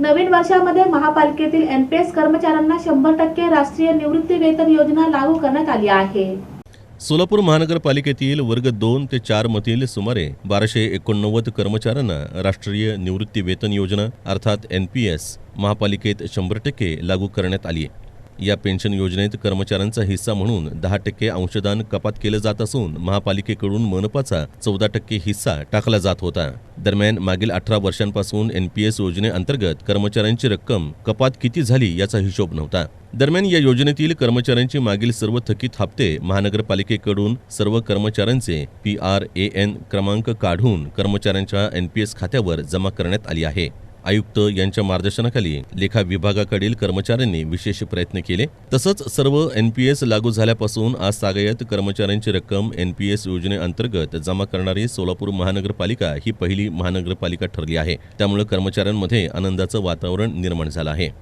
नवीन वर्षामध्ये महापालिकेतील एनपीएस कर्मचाऱ्यांना शंभर टक्के राष्ट्रीय निवृत्ती वेतन योजना लागू करण्यात आली आहे. सोलापूर महानगरपालिकेतील वर्ग दोन ते चार मधील सुमारे बाराशे एकोणनव्वद कर्मचाऱ्यांना राष्ट्रीय निवृत्ती वेतन योजना अर्थात एन पी एस महापालिकेत शंभर टक्के लागू करण्यात आली आहे. या पेन्शन योजनेत कर्मचाऱ्यांचा हिस्सा म्हणून दहा टक्के अंशदान कपात केलं जात असून महापालिकेकडून मनपाचा चौदा टक्के हिस्सा टाकला जात होता. दरम्यान मागील अठरा वर्षांपासून एन पी एस योजनेअंतर्गत कर्मचाऱ्यांची रक्कम कपात किती झाली याचा हिशोब नव्हता. दरम्यान या योजनेतील कर्मचाऱ्यांची मागील सर्व थकीत हप्ते महानगरपालिकेकडून सर्व कर्मचाऱ्यांचे पी आर ए एन क्रमांक काढून कर्मचाऱ्यांच्या एन पी एस खात्यावर जमा करण्यात आली आहे. आयुक्त यांच्या मार्गदर्शनाखाली लेखा विभागाकडील कर्मचाऱ्यांनी विशेष प्रयत्न केले. तसंच सर्व एन पी एस लागू झाल्यापासून आज सागयत कर्मचाऱ्यांची रक्कम एन पी एस योजनेअंतर्गत जमा करणारी सोलापूर महानगरपालिका ही पहिली महानगरपालिका ठरली आहे. त्यामुळे कर्मचाऱ्यांमध्ये आनंदाचं वातावरण निर्माण झालं आहे.